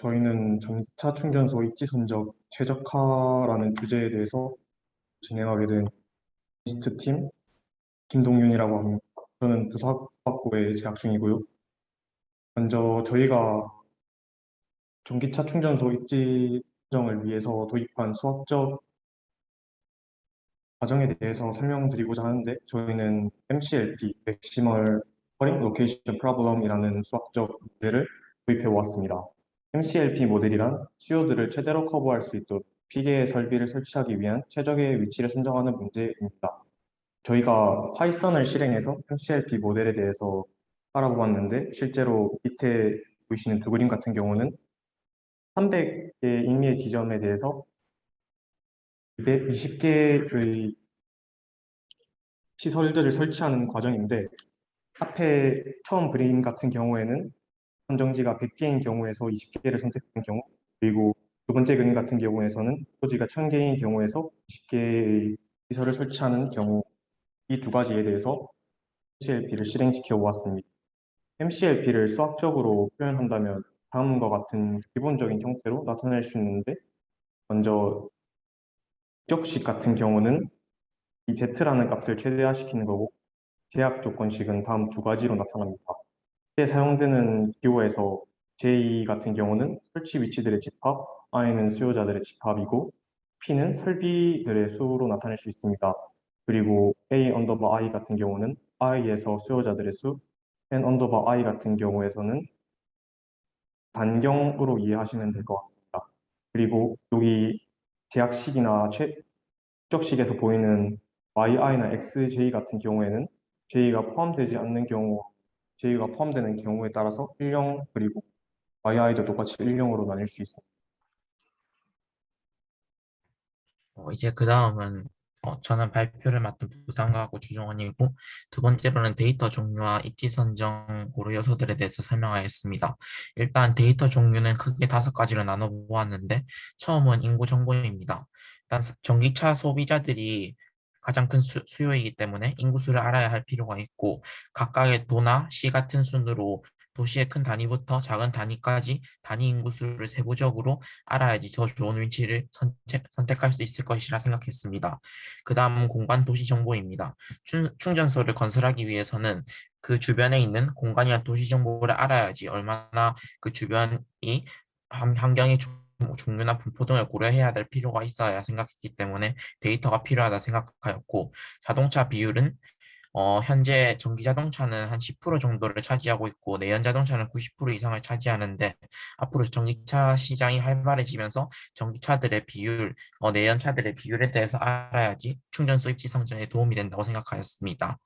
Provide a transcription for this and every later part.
저희는 전기차 충전소 입지 선적 최적화라는 주제에 대해서 진행하게 된 리스트 팀 김동윤이라고 합니다. 저는 부사학부에 재학 중이고요. 먼저 저희가 전기차 충전소 입지 선정을 위해서 도입한 수학적 과정에 대해서 설명드리고자 하는데 저희는 MCLP, Maximal Point Location Problem이라는 수학적 모델을 도입해 왔습니다. MCLP 모델이란 수요들을 최대로 커버할 수 있도록 피계 설비를 설치하기 위한 최적의 위치를 선정하는 문제입니다. 저희가 파이썬을 실행해서 MCLP 모델에 대해서 알아보았는데 실제로 밑에 보이시는 두 그림 같은 경우는 300개의 임의의 지점에 대해서 20개의 시설들을 설치하는 과정인데 앞에 처음 그림 같은 경우에는 선정지가 100개인 경우에서 20개를 선택한 경우 그리고 두 번째 그림 같은 경우에서는 토지가 1000개인 경우에서 20개의 시설을 설치하는 경우 이 두 가지에 대해서 MCLP를 실행시켜 보았습니다. MCLP를 수학적으로 표현한다면 다음과 같은 기본적인 형태로 나타낼 수 있는데 먼저 적식 같은 경우는 이 z라는 값을 최대화시키는 거고 제약 조건식은 다음 두 가지로 나타납니다. 때 사용되는 기호에서 J 같은 경우는 설치 위치들의 집합, I는 수요자들의 집합이고 P는 설비들의 수로 나타낼 수 있습니다. 그리고 A 언더바 I 같은 경우는 I에서 수요자들의 수, N 언더바 I 같은 경우에서는 반경으로 이해하시면 될 것 같습니다. 그리고 여기 제약식이나 최적식에서 보이는 YI나 XJ 같은 경우에는 J가 포함되지 않는 경우, J가 포함되는 경우에 따라서 1령 그리고 YI도 똑같이 1령으로 나뉠 수 있습니다. 어, 이제 그 다음은 어, 저는 발표를 맡은 부상가하고 주종원이고 두 번째로는 데이터 종류와 입지 선정 고려 요소들에 대해서 설명하겠습니다. 일단 데이터 종류는 크게 다섯 가지로 나눠 보았는데 처음은 인구 정보입니다. 일단 전기차 소비자들이 가장 큰 수, 수요이기 때문에 인구수를 알아야 할 필요가 있고 각각의 도나 시 같은 순으로 도시의 큰 단위부터 작은 단위까지 단위 인구수를 세부적으로 알아야지 더 좋은 위치를 선택, 선택할 수 있을 것이라 생각했습니다. 그 다음 공간 도시 정보입니다. 충, 충전소를 건설하기 위해서는 그 주변에 있는 공간이나 도시 정보를 알아야지 얼마나 그 주변이 환경 의 종류나 분포 등을 고려해야 될 필요가 있어야 생각했기 때문에 데이터가 필요하다 생각하였고 자동차 비율은 어, 현재 전기 자동차는 한 10% 정도를 차지하고 있고 내연 자동차는 90% 이상을 차지하는데 앞으로 전기차 시장이 활발해지면서 전기차들의 비율, 어, 내연차들의 비율에 대해서 알아야지 충전소 입지 성장에 도움이 된다고 생각하였습니다.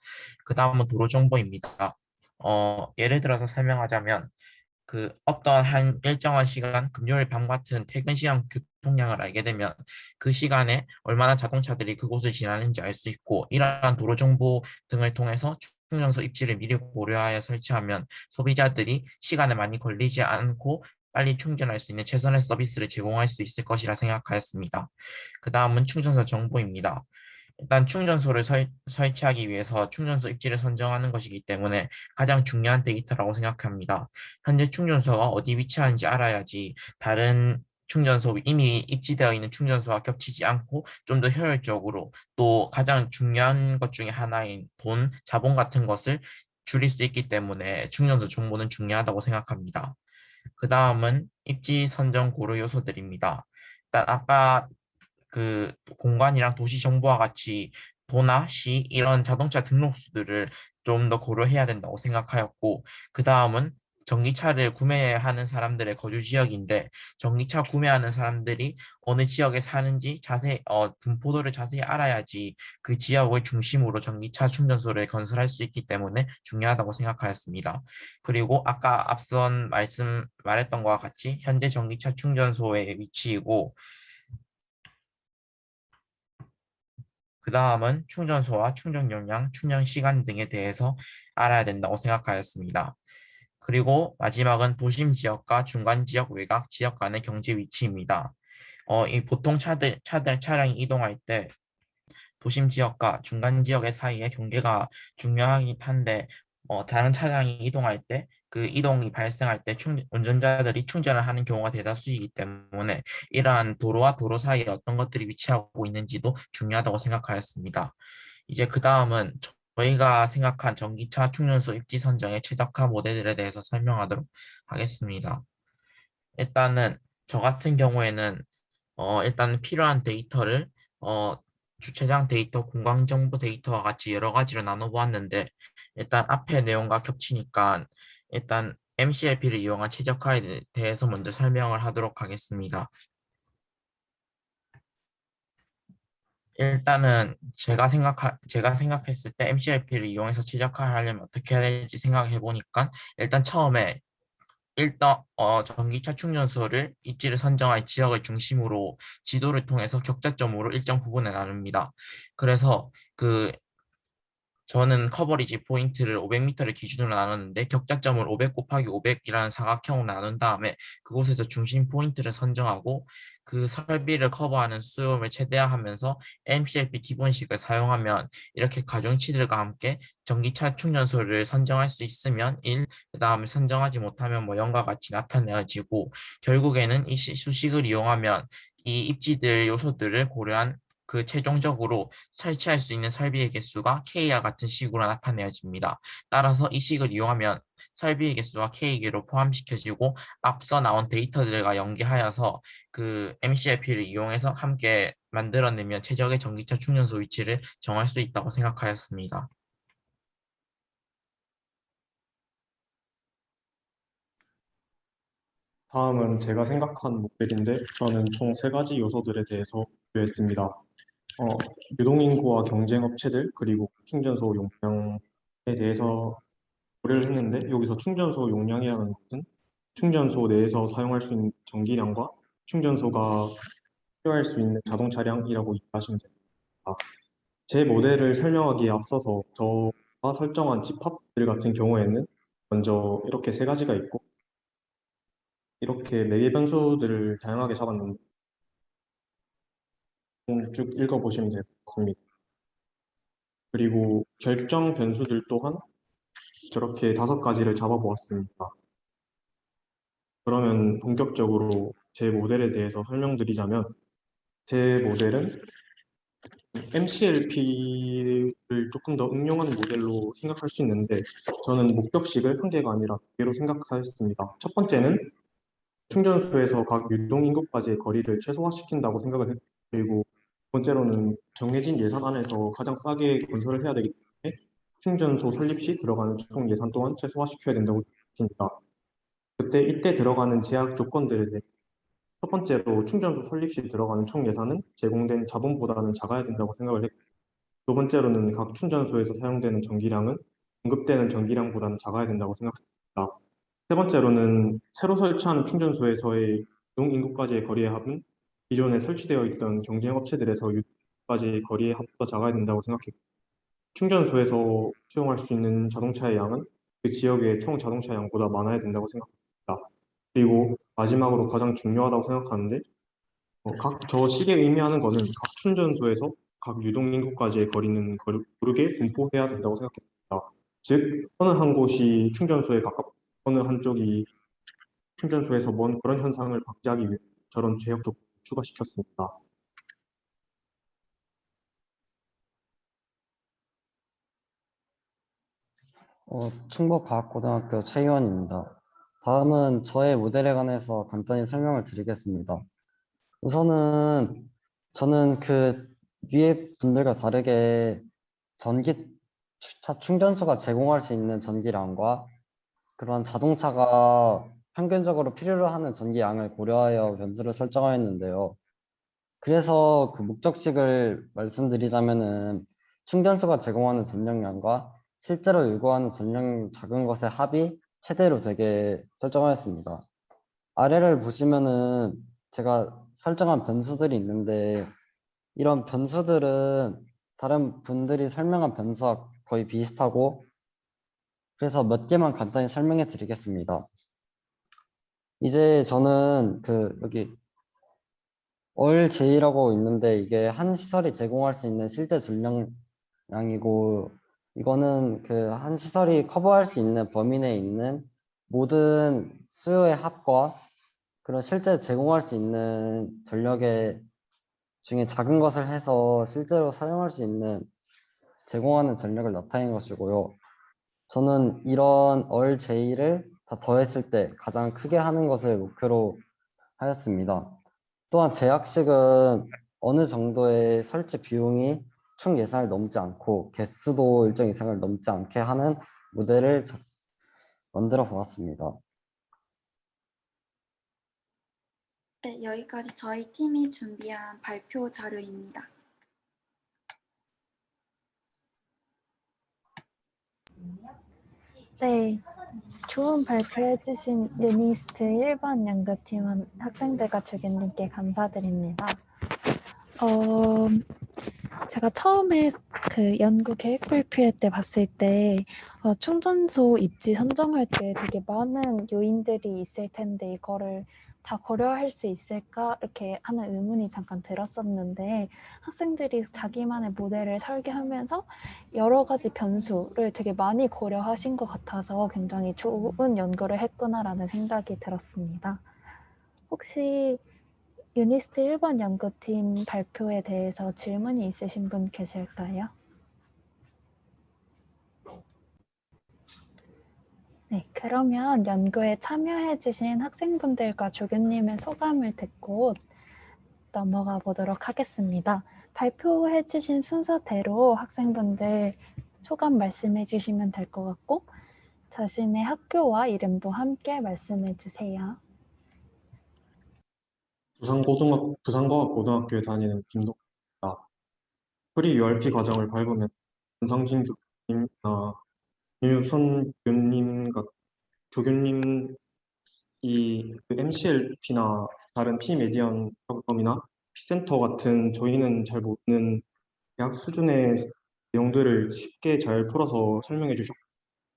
그 다음은 도로 정보입니다. 어, 예를 들어서 설명하자면 그 어떤 한 일정한 시간 금요일 밤 같은 퇴근 시간 교통량을 알게 되면 그 시간에 얼마나 자동차들이 그곳을 지나는지 알 수 있고 이러한 도로 정보 등을 통해서 충전소 입지를 미리 고려하여 설치하면 소비자들이 시간에 많이 걸리지 않고 빨리 충전할 수 있는 최선의 서비스를 제공할 수 있을 것이라 생각하였습니다. 그 다음은 충전소 정보입니다. 일단 충전소를 설, 설치하기 위해서 충전소 입지를 선정하는 것이기 때문에 가장 중요한 데이터라고 생각합니다. 현재 충전소가 어디 위치하는지 알아야지 다른 충전소 이미 입지되어 있는 충전소와 겹치지 않고 좀 더 효율적으로 또 가장 중요한 것 중에 하나인 돈, 자본 같은 것을 줄일 수 있기 때문에 충전소 정보는 중요하다고 생각합니다. 그 다음은 입지 선정 고려 요소들입니다. 일단 아까 그 공간이랑 도시 정보와 같이 도나 시 이런 자동차 등록수들을 좀 더 고려해야 된다고 생각하였고 그 다음은 전기차를 구매하는 사람들의 거주 지역인데 전기차 구매하는 사람들이 어느 지역에 사는지 자세히 어, 분포도를 자세히 알아야지 그 지역을 중심으로 전기차 충전소를 건설할 수 있기 때문에 중요하다고 생각하였습니다. 그리고 아까 앞선 말씀 말했던 것과 같이 현재 전기차 충전소의 위치이고 그 다음은 충전소와 충전 용량, 충전 시간 등에 대해서 알아야 된다고 생각하였습니다. 그리고 마지막은 도심 지역과 중간 지역 외곽 지역 간의 경제 위치입니다. 어, 이 보통 차들, 차들 차량이 이동할 때 도심 지역과 중간 지역의 사이에 경계가 중요하긴 한데 어, 다른 차량이 이동할 때 그 이동이 발생할 때 충, 운전자들이 충전을 하는 경우가 대다수이기 때문에 이러한 도로와 도로 사이에 어떤 것들이 위치하고 있는지도 중요하다고 생각하였습니다. 이제 그 다음은 저희가 생각한 전기차 충전소 입지 선정의 최적화 모델들에 대해서 설명하도록 하겠습니다. 일단은 저 같은 경우에는 어, 일단 필요한 데이터를 어, 주차장 데이터, 공간 정보 데이터와 같이 여러 가지로 나눠 보았는데 일단 앞에 내용과 겹치니까 일단 MCLP를 이용한 최적화에 대해서 먼저 설명을 하도록 하겠습니다. 일단은 제가 생각하 제가 생각했을 때 MCLP를 이용해서 최적화를 하려면 어떻게 해야 될지 생각해 보니까 일단 처음에 일단 어, 전기차 충전소를 입지를 선정할 지역을 중심으로 지도를 통해서 격자점으로 일정 부분에 나눕니다. 그래서 그 저는 커버리지 포인트를 500m를 기준으로 나눴는데 격자점을 500 곱하기 500이라는 사각형으로 나눈 다음에 그곳에서 중심 포인트를 선정하고 그 설비를 커버하는 수요를 최대화하면서 MCLP 기본식을 사용하면 이렇게 가중치들과 함께 전기차 충전소를 선정할 수 있으면 1, 그 다음에 선정하지 못하면 뭐 0과 같이 나타내어지고 결국에는 이 시- 수식을 이용하면 이 입지들 요소들을 고려한 그 최종적으로 설치할 수 있는 설비의 개수가 K와 같은 식으로 나타내어집니다. 따라서 이 식을 이용하면 설비의 개수가 K개로 포함시켜지고 앞서 나온 데이터들과 연계하여서 그 MCLP를 이용해서 함께 만들어내면 최적의 전기차 충전소 위치를 정할 수 있다고 생각하였습니다. 다음은 제가 생각한 모델인데 저는 총 세 가지 요소들에 대해서 고려했습니다. 어, 유동인구와 경쟁업체들 그리고 충전소 용량에 대해서 고려를 했는데 여기서 충전소 용량이라는 것은 충전소 내에서 사용할 수 있는 전기량과 충전소가 필요할 수 있는 자동차량이라고 이해하시면 됩니다. 제 모델을 설명하기에 앞서서 저가 설정한 집합들 같은 경우에는 먼저 이렇게 세 가지가 있고 이렇게 네개 변수들을 다양하게 잡았는데 좀 쭉 읽어보시면 될 것 같습니다. 그리고 결정 변수들 또한 저렇게 다섯 가지를 잡아보았습니다. 그러면 본격적으로 제 모델에 대해서 설명드리자면 제 모델은 MCLP를 조금 더 응용한 모델로 생각할 수 있는데 저는 목적식을 한 개가 아니라 두 개로 생각하였습니다. 첫 번째는 충전소에서 각 유동 인구까지의 거리를 최소화시킨다고 생각을 했고 그리고 두 번째로는 정해진 예산 안에서 가장 싸게 건설을 해야 되기 때문에 충전소 설립 시 들어가는 총 예산 또한 최소화시켜야 된다고 생각합니다. 그때 이때 들어가는 제약 조건들에 대해 첫 번째로 충전소 설립 시 들어가는 총 예산은 제공된 자본보다는 작아야 된다고 생각을 했고 두 번째로는 각 충전소에서 사용되는 전기량은 공급되는 전기량보다는 작아야 된다고 생각했습니다. 세 번째로는 새로 설치하는 충전소에서의 유동 인구까지의 거리의 합은 기존에 설치되어 있던 경쟁 업체들에서 유동까지의 거리의 합보다 작아야 된다고 생각했고 충전소에서 수용할 수 있는 자동차의 양은 그 지역의 총 자동차 양보다 많아야 된다고 생각합니다. 그리고 마지막으로 가장 중요하다고 생각하는데 어, 각저 식에 의미하는 것은 각 충전소에서 각 유동 인구까지의 거리는 거리- 고르게 분포해야 된다고 생각했습니다. 즉 어느 한 곳이 충전소에 가깝 어느 한쪽이 충전소에서 먼 그런 현상을 방지하기 위해 저런 제약 조건을 추가시켰습니다. 어, 충북과학고등학교 최희원입니다. 다음은 저의 모델에 관해서 간단히 설명을 드리겠습니다. 우선은 저는 그 위에 분들과 다르게 전기차 충전소가 제공할 수 있는 전기량과 그런 자동차가 평균적으로 필요로 하는 전기량을 고려하여 변수를 설정하였는데요. 그래서 그 목적식을 말씀드리자면은 충전소가 제공하는 전력량과 실제로 요구하는 전력 작은 것의 합이 최대로 되게 설정하였습니다. 아래를 보시면은 제가 설정한 변수들이 있는데 이런 변수들은 다른 분들이 설명한 변수와 거의 비슷하고 그래서 몇 개만 간단히 설명해 드리겠습니다. 이제 저는 그 여기 얼 J라고 있는데 이게 한 시설이 제공할 수 있는 실제 전력량이고 이거는 그 한 시설이 커버할 수 있는 범위 내에 있는 모든 수요의 합과 그런 실제 제공할 수 있는 전력의 중에 작은 것을 해서 실제로 사용할 수 있는 제공하는 전력을 나타낸 것이고요. 저는 이런 얼 제의를 다 더했을 때 가장 크게 하는 것을 목표로 하였습니다. 또한 제약식은 어느 정도의 설치 비용이 총 예산을 넘지 않고 개수도 일정 이상을 넘지 않게 하는 모델을 작- 만들어 보았습니다. 네, 여기까지 저희 팀이 준비한 발표 자료입니다. 네, 좋은 발표해주신 유니스트 1번 연구팀원 학생들과 조교님께 감사드립니다. 어, 제가 처음에 그 연구 계획 발표회 때 봤을 때 어, 충전소 입지 선정할 때 되게 많은 요인들이 있을 텐데 이거를 다 고려할 수 있을까 이렇게 하는 의문이 잠깐 들었었는데 학생들이 자기만의 모델을 설계하면서 여러 가지 변수를 되게 많이 고려하신 것 같아서 굉장히 좋은 연구를 했구나라는 생각이 들었습니다. 혹시 유니스트 1번 연구팀 발표에 대해서 질문이 있으신 분 계실까요? 네, 그러면 연구에 참여해 주신 학생분들과 조교님의 소감을 듣고 넘어가 보도록 하겠습니다. 발표해 주신 순서대로 학생분들 소감 말씀해 주시면 될 것 같고 자신의 학교와 이름도 함께 말씀해 주세요. 부산고등학 부산과학고등학교에 다니는 김덕입니다. 프리 URP 과정을 밟으면 전상진 교수님이나 윤유선 교수님과 조교님 이 MCLP나 다른 P메디언 프로그램이나 P센터 같은 저희는 잘 모르는 대학 수준의 내용들을 쉽게 잘 풀어서 설명해 주셨고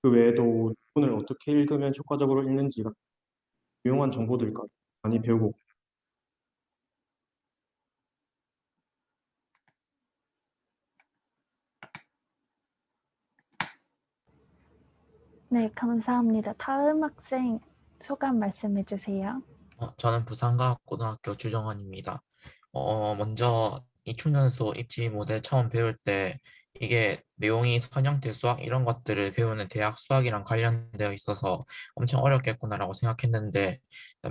그 외에도 논문을 어떻게 읽으면 효과적으로 읽는지 유용한 정보들까지 많이 배우고 네, 감사합니다. 다음 학생 소감 말씀해 주세요. 어, 저는 부산과학고등학교 주정원입니다. 어, 먼저 이 충전소 입지 모델 처음 배울 때 이게 내용이 선형대 수학 이런 것들을 배우는 대학 수학이랑 관련되어 있어서 엄청 어렵겠구나라고 생각했는데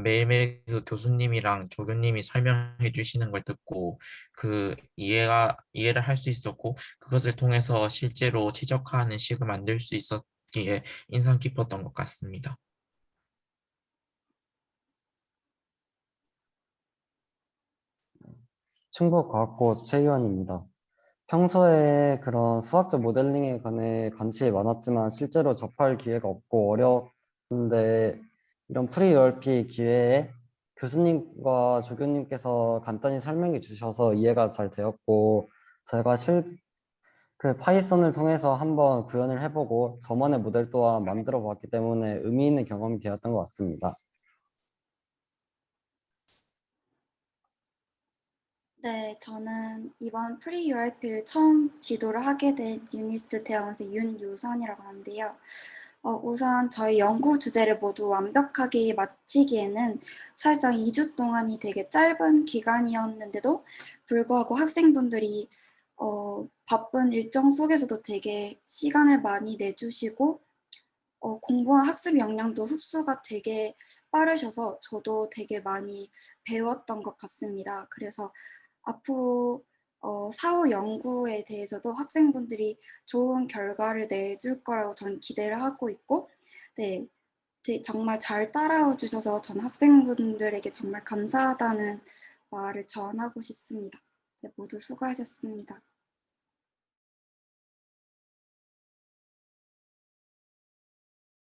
매일매일 그 교수님이랑 조교님이 설명해 주시는 걸 듣고 그 이해가 이해를 할 수 있었고 그것을 통해서 실제로 최적화하는 식을 만들 수 있었 기에 인상 깊었던 것 같습니다. 충북과학고 최유환입니다. 평소에 그런 수학적 모델링에 관해 관심이 많았지만 실제로 접할 기회가 없고 어려운데 이런 프리 URP 기회에 교수님과 조교님께서 간단히 설명해 주셔서 이해가 잘 되었고 제가 실 그 파이썬을 통해서 한번 구현을 해보고 저만의 모델 또한 만들어 봤기 때문에 의미 있는 경험이 되었던 것 같습니다. 네, 저는 이번 프리 URP를 처음 지도를 하게 된 유니스트 대학원생 윤유선이라고 하는데요. 어, 우선 저희 연구 주제를 모두 완벽하게 마치기에는 사실상 2주 동안이 되게 짧은 기간이었는데도 불구하고 학생분들이 어, 바쁜 일정 속에서도 되게 시간을 많이 내주시고 어, 공부한 학습 역량도 흡수가 되게 빠르셔서 저도 되게 많이 배웠던 것 같습니다. 그래서 앞으로 어, 사후 연구에 대해서도 학생분들이 좋은 결과를 내줄 거라고 저는 기대를 하고 있고, 네, 되- 정말 잘 따라와 주셔서 전 학생분들에게 정말 감사하다는 말을 전하고 싶습니다. 네, 모두 수고하셨습니다.